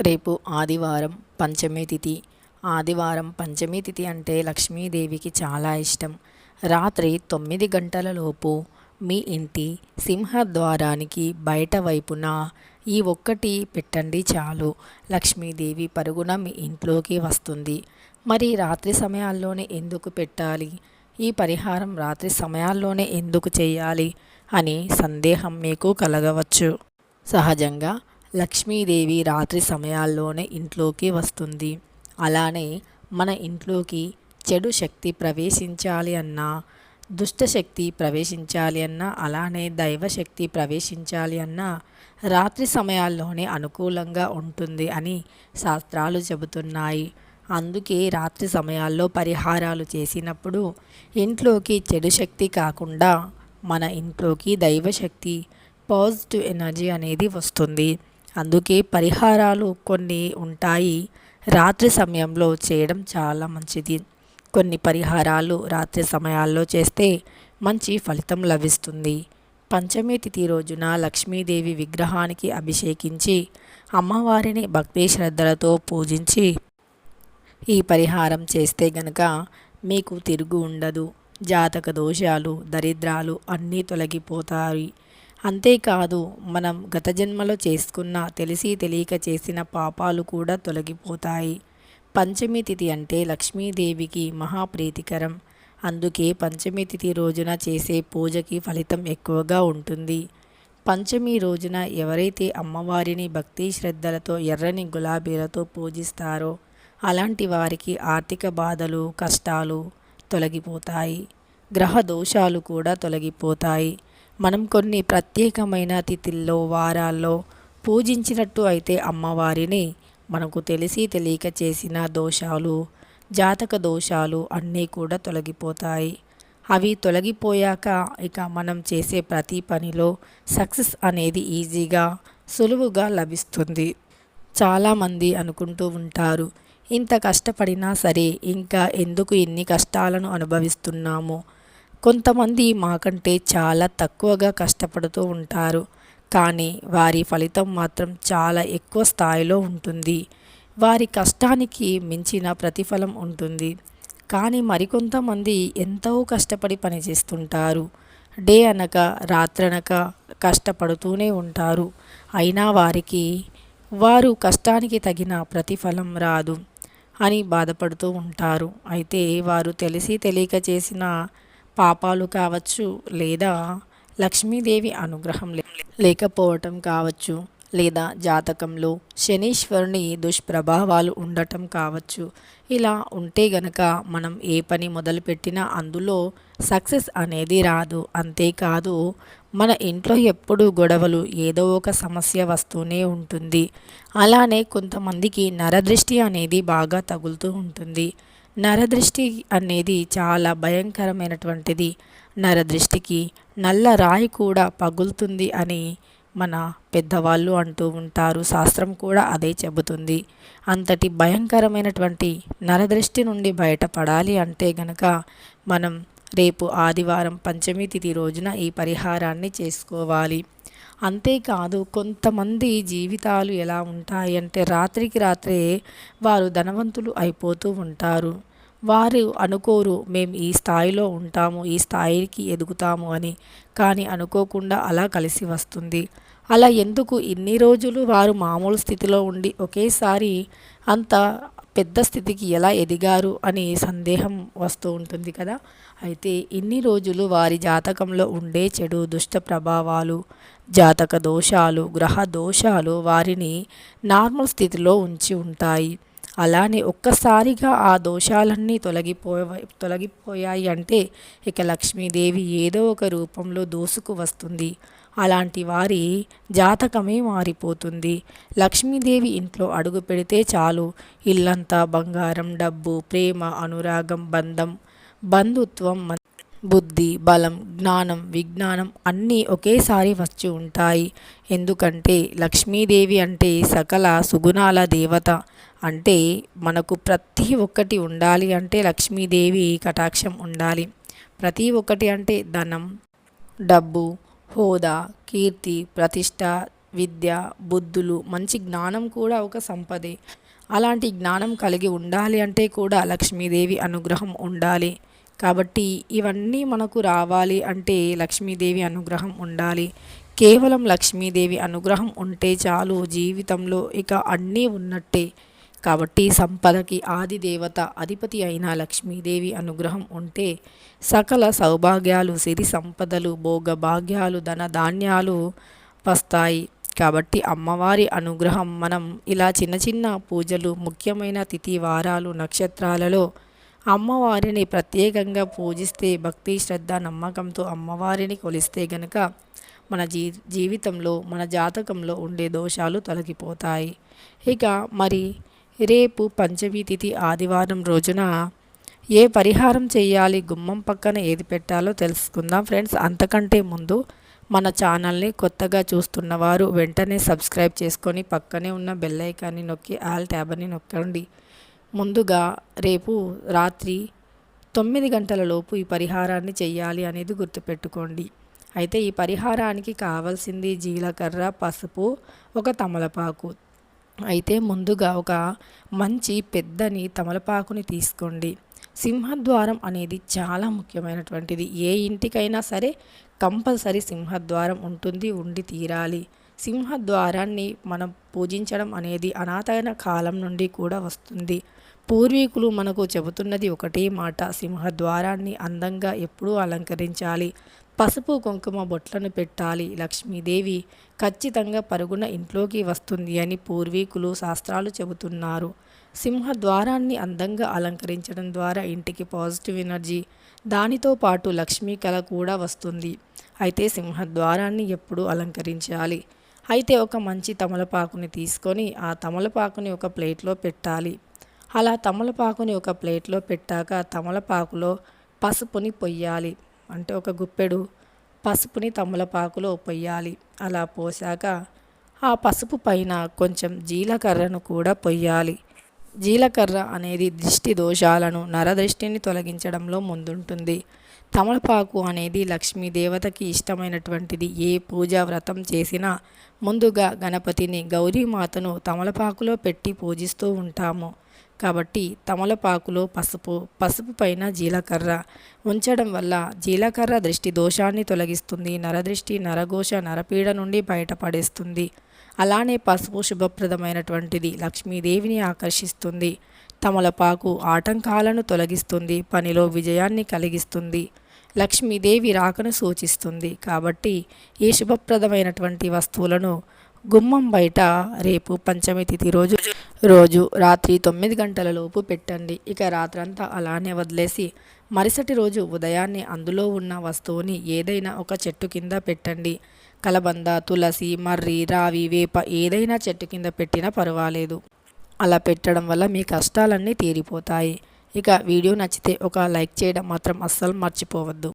రేపు ఆదివారం పంచమి తిథి. ఆదివారం పంచమి తిథి అంటే లక్ష్మీదేవికి చాలా ఇష్టం. రాత్రి తొమ్మిది గంటల లోపు మీ ఇంటి సింహద్వారానికి బయట వైపున ఈ ఒక్కటి పెట్టండి చాలు. లక్ష్మీదేవి పరుగున మీ ఇంట్లోకి వస్తుంది. మరి రాత్రి సమయాల్లోనే ఎందుకు పెట్టాలి? ఈ పరిహారం రాత్రి సమయాల్లోనే ఎందుకు చేయాలి? అని సందేహం మీకు కలగవచ్చు. సహజంగా లక్ష్మీదేవి రాత్రి సమయాల్లోనే ఇంట్లోకి వస్తుంది. అలానే మన ఇంట్లోకి చెడు శక్తి ప్రవేశించాలి అన్నా దుష్టశక్తి ప్రవేశించాలి అన్నా అలానే దైవశక్తి ప్రవేశించాలి అన్నా రాత్రి సమయాల్లోనే అనుకూలంగా ఉంటుంది అని శాస్త్రాలు చెబుతున్నాయి. అందుకే రాత్రి సమయాల్లో పరిహారాలు చేసినప్పుడు ఇంట్లోకి చెడు శక్తి కాకుండా మన ఇంట్లోకి దైవశక్తి పాజిటివ్ ఎనర్జీ అనేది వస్తుంది. అందుకే పరిహారాలు కొన్ని ఉంటాయి. రాత్రి సమయంలో చేయడం చాలా మంచిది. కొన్ని పరిహారాలు రాత్రి సమయాల్లో చేస్తే మంచి ఫలితం లభిస్తుంది. పంచమి తిథి రోజున లక్ష్మీదేవి విగ్రహానికి అభిషేకించి అమ్మవారిని భక్తి శ్రద్ధలతో పూజించి ఈ పరిహారం చేస్తే గనక మీకు తిరుగు ఉండదు. జాతక దోషాలు దరిద్రాలు అన్నీ తొలగిపోతాయి. అంతేకాదు మనం గత జన్మలో చేసుకున్న తెలిసి తెలియక చేసిన పాపాలు కూడా తొలగిపోతాయి. పంచమి తిథి అంటే లక్ష్మీదేవికి మహాప్రీతికరం. అందుకే పంచమి తిథి రోజున చేసే పూజకి ఫలితం ఎక్కువగా ఉంటుంది. పంచమి రోజున ఎవరైతే అమ్మవారిని భక్తి శ్రద్ధలతో ఎర్రని గులాబీలతో పూజిస్తారో అలాంటి వారికి ఆర్థిక బాధలు కష్టాలు తొలగిపోతాయి. గ్రహ దోషాలు కూడా తొలగిపోతాయి. మనం కొన్ని ప్రత్యేకమైన తిథుల్లో వారాల్లో పూజించినట్టు అయితే అమ్మవారిని మనకు తెలిసి తెలియక చేసిన దోషాలు జాతక దోషాలు అన్నీ కూడా తొలగిపోతాయి. అవి తొలగిపోయాక ఇక మనం చేసే ప్రతి పనిలో సక్సెస్ అనేది ఈజీగా సులువుగా లభిస్తుంది. చాలామంది అనుకుంటూ ఉంటారు ఇంత కష్టపడినా సరే ఇంకా ఎందుకు ఇన్ని కష్టాలను అనుభవిస్తున్నాము? కొంతమంది మాకంటే చాలా తక్కువగా కష్టపడుతూ ఉంటారు. కానీ వారి ఫలితం మాత్రం చాలా ఎక్కువ స్థాయిలో ఉంటుంది. వారి కష్టానికి మించిన ప్రతిఫలం ఉంటుంది. కానీ మరికొంతమంది ఎంతో కష్టపడి పనిచేస్తుంటారు. డే అనక రాత్రనక కష్టపడుతూనే ఉంటారు. అయినా వారికి వారు కష్టానికి తగిన ప్రతిఫలం రాదు అని బాధపడుతూ ఉంటారు. అయితే వారు తెలిసి తెలియక చేసిన పాపాలు కావచ్చు లేదా లక్ష్మీదేవి అనుగ్రహం లేకపోవటం కావచ్చు లేదా జాతకంలో శనీశ్వరుని దుష్ప్రభావాలు ఉండటం కావచ్చు. ఇలా ఉంటే గనక మనం ఏ పని మొదలుపెట్టినా అందులో సక్సెస్ అనేది రాదు. అంతేకాదు మన ఇంట్లో ఎప్పుడు గొడవలు ఏదో ఒక సమస్య వస్తూనే ఉంటుంది. అలానే కొంతమందికి నరదృష్టి అనేది బాగా తగులుతూ ఉంటుంది. నరదృష్టి అనేది చాలా భయంకరమైనటువంటిది. నరదృష్టికి నల్ల రాయి కూడా పగులుతుంది అని మన పెద్దవాళ్ళు అంటూ ఉంటారు. శాస్త్రం కూడా అదే చెబుతుంది. అంతటి భయంకరమైనటువంటి నరదృష్టి నుండి బయటపడాలి అంటే గనక మనం రేపు ఆదివారం పంచమి తిథి రోజున ఈ పరిహారాన్ని చేసుకోవాలి. అంతేకాదు కొంతమంది జీవితాలు ఎలా ఉంటాయి అంటే రాత్రికి రాత్రే వారు ధనవంతులు అయిపోతూ ఉంటారు. వారు అనుకోరు మేము ఈ స్థాయిలో ఉంటాము ఈ స్థాయికి ఎదుగుతాము అని. కానీ అనుకోకుండా అలా కలిసి వస్తుంది. అలా ఎందుకు ఇన్ని రోజులు వారు మామూలు స్థితిలో ఉండి ఒకేసారి అంత పెద్ద స్థితికి ఎలా ఎదిగారు అని సందేహం వస్తూ ఉంటుంది కదా. అయితే ఇన్ని రోజులు వారి జాతకంలో ఉండే చెడు దుష్ట ప్రభావాలు జాతక దోషాలు గ్రహ దోషాలు వారిని నార్మల్ స్థితిలో ఉంచి ఉంటాయి. అలానే ఒక్కసారిగా ఆ దోషాలన్నీ తొలగిపో తొలగిపోయాయి అంటే ఇక లక్ష్మీదేవి ఏదో ఒక రూపంలో దూసుకు వస్తుంది. అలాంటి వారి జాతకమే మారిపోతుంది. లక్ష్మీదేవి ఇంట్లో అడుగు పెడితే చాలు. ఇల్లంతా బంగారం డబ్బు ప్రేమ అనురాగం బంధం బంధుత్వం బుద్ధి బలం జ్ఞానం విజ్ఞానం అన్నీ ఒకేసారి వచ్చి ఉంటాయి. ఎందుకంటే లక్ష్మీదేవి అంటే సకల సుగుణాల దేవత. అంటే మనకు ప్రతి ఒక్కటి ఉండాలి అంటే లక్ష్మీదేవి కటాక్షం ఉండాలి. ప్రతి ఒక్కటి అంటే ధనం డబ్బు హోదా కీర్తి ప్రతిష్ట విద్య బుద్ధులు మంచి జ్ఞానం కూడా ఒక సంపదే. అలాంటి జ్ఞానం కలిగి ఉండాలి అంటే కూడా లక్ష్మీదేవి అనుగ్రహం ఉండాలి. కాబట్టి ఇవన్నీ మనకు రావాలి అంటే లక్ష్మీదేవి అనుగ్రహం ఉండాలి. కేవలం లక్ష్మీదేవి అనుగ్రహం ఉంటే చాలు జీవితంలో ఇక అన్నీ ఉన్నట్టే. కాబట్టి సంపదకి ఆది దేవత అధిపతి అయిన లక్ష్మీదేవి అనుగ్రహం ఉంటే సకల సౌభాగ్యాలు సిరి సంపదలు భోగభాగ్యాలు ధన ధాన్యాలు వస్తాయి. కాబట్టి అమ్మవారి అనుగ్రహం మనం ఇలా చిన్న చిన్న పూజలు ముఖ్యమైన తిథి వారాలు నక్షత్రాలలో అమ్మవారిని ప్రత్యేకంగా పూజిస్తే భక్తి శ్రద్ధ నమ్మకంతో అమ్మవారిని కొలిస్తే గనక మన జీ జీవితంలో మన జాతకంలో ఉండే దోషాలు తొలగిపోతాయి. ఇక మరి రేపు పంచమి తిథి ఆదివారం రోజున ఏ పరిహారం చేయాలి గుమ్మం పక్కన ఏది పెట్టాలో తెలుసుకుందాం ఫ్రెండ్స్. అంతకంటే ముందు మన ఛానల్ని కొత్తగా చూస్తున్న వారు వెంటనే సబ్స్క్రైబ్ చేసుకొని పక్కనే ఉన్న బెల్ ఐకాన్ని నొక్కి ఆల్ ట్యాబ్ని నొక్కండి. ముందుగా రేపు రాత్రి తొమ్మిది గంటల లోపు ఈ పరిహారాన్ని చేయాలి అనేది గుర్తుపెట్టుకోండి. అయితే ఈ పరిహారానికి కావాల్సింది జీలకర్ర పసుపు ఒక తమలపాకు. అయితే ముందుగా ఒక మంచి పెద్దని తమలపాకుని తీసుకోండి. సింహద్వారం అనేది చాలా ముఖ్యమైనటువంటిది. ఏ ఇంటికైనా సరే కంపల్సరీ సింహద్వారం ఉంటుంది ఉండి తీరాలి. సింహద్వారాన్ని మనం పూజించడం అనేది అనాథైన కాలం నుండి కూడా వస్తుంది. పూర్వీకులు మనకు చెబుతున్నది ఒకటే మాట సింహద్వారాన్ని అందంగా ఎప్పుడూ అలంకరించాలి. పసుపు కుంకుమ బొట్లను పెట్టాలి. లక్ష్మీదేవి ఖచ్చితంగా పరుగున ఇంట్లోకి వస్తుంది అని పూర్వీకులు శాస్త్రాలు చెబుతున్నారు. సింహద్వారాన్ని అందంగా అలంకరించడం ద్వారా ఇంటికి పాజిటివ్ ఎనర్జీ దానితో పాటు లక్ష్మీ కళ కూడా వస్తుంది. అయితే సింహద్వారాన్ని ఎప్పుడూ అలంకరించాలి. అయితే ఒక మంచి తమలపాకుని తీసుకొని ఆ తమలపాకుని ఒక ప్లేట్లో పెట్టాలి. అలా తమలపాకుని ఒక ప్లేట్లో పెట్టాక తమలపాకులో పసుపుని పొయ్యాలి. అంటే ఒక గుప్పెడు పసుపుని తమలపాకులో పొయ్యాలి. అలా పోసాక ఆ పసుపు పైన కొంచెం జీలకర్రను కూడా పొయ్యాలి. జీలకర్ర అనేది దిష్టి దోషాలను నరదృష్టిని తొలగించడంలో ముందుంటుంది. తమలపాకు అనేది లక్ష్మీ దేవతకి ఇష్టమైనటువంటిది. ఏ పూజా వ్రతం చేసినా ముందుగా గణపతిని గౌరీమాతను తమలపాకులో పెట్టి పూజిస్తూ ఉంటాము. కాబట్టి తమలపాకులో పసుపు పసుపు పైన జీలకర్ర ఉంచడం వల్ల జీలకర్ర దృష్టి దోషాన్ని తొలగిస్తుంది నరదృష్టి నరఘోష నరపీడ నుండి బయటపడేస్తుంది. అలానే పసుపు శుభప్రదమైనటువంటిది లక్ష్మీదేవిని ఆకర్షిస్తుంది. తమలపాకు ఆటంకాలను తొలగిస్తుంది పనిలో విజయాన్ని కలిగిస్తుంది. లక్ష్మీదేవి రాకను సూచిస్తుంది కాబట్టి ఈ శుభప్రదమైనటువంటి వస్తువులను గుమ్మం బయట రేపు పంచమి తిథి రోజు రోజు రాత్రి తొమ్మిది గంటలలోపు పెట్టండి. ఇక రాత్రంతా అలానే వదిలేసి మరుసటి రోజు ఉదయాన్నే అందులో ఉన్న వస్తువుని ఏదైనా ఒక చెట్టు కింద పెట్టండి. కలబంద తులసి మర్రి రావి వేప ఏదైనా చెట్టు కింద పెట్టినా పర్వాలేదు. అలా పెట్టడం వల్ల మీ కష్టాలన్నీ తీరిపోతాయి. ఇక వీడియో నచ్చితే ఒక లైక్ చేయడం మాత్రం అస్సలు మర్చిపోవద్దు.